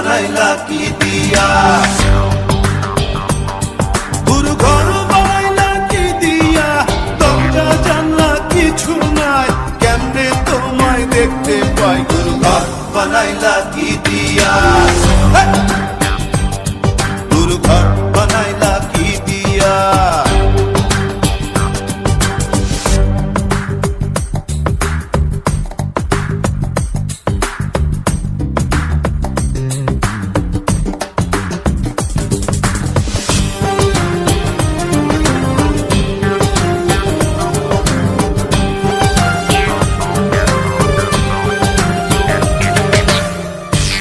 বানাইলা কি দিয়া। বানাইলা কি দিয়া। কিছু নাই। তোমায় দেখতে পাই? গুরু বানাইলা কি দিয়া।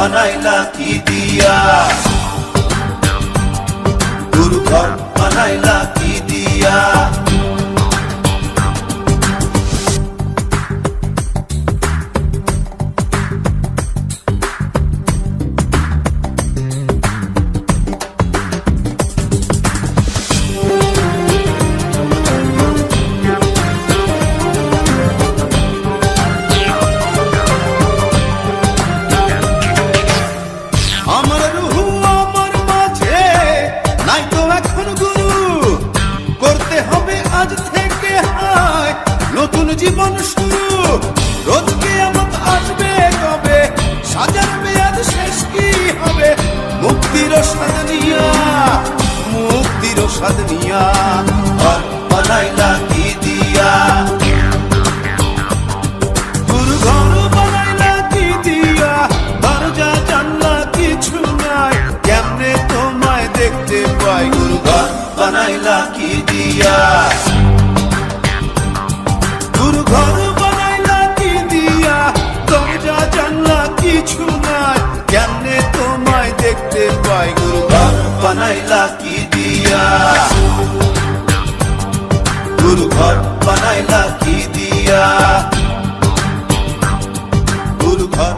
বানাইলা কি দিয়া? দুর্ঘর বানাইলা জীবন শুরু রোজকে আমার আসবে কবে? সাজার মেয়াদ শেষ কি হবে? মুক্তির স্বাদ নিয়া, মুক্তির স্বাদ নিয়া, ঘর বানাইলা কি দিয়া? কি দিয়া? কেমনে তোমায় দেখতে কি দিয়া? বানাইলা কি দিয়া? তোর ঘর বানাইলা কি দিয়া? তোর ঘর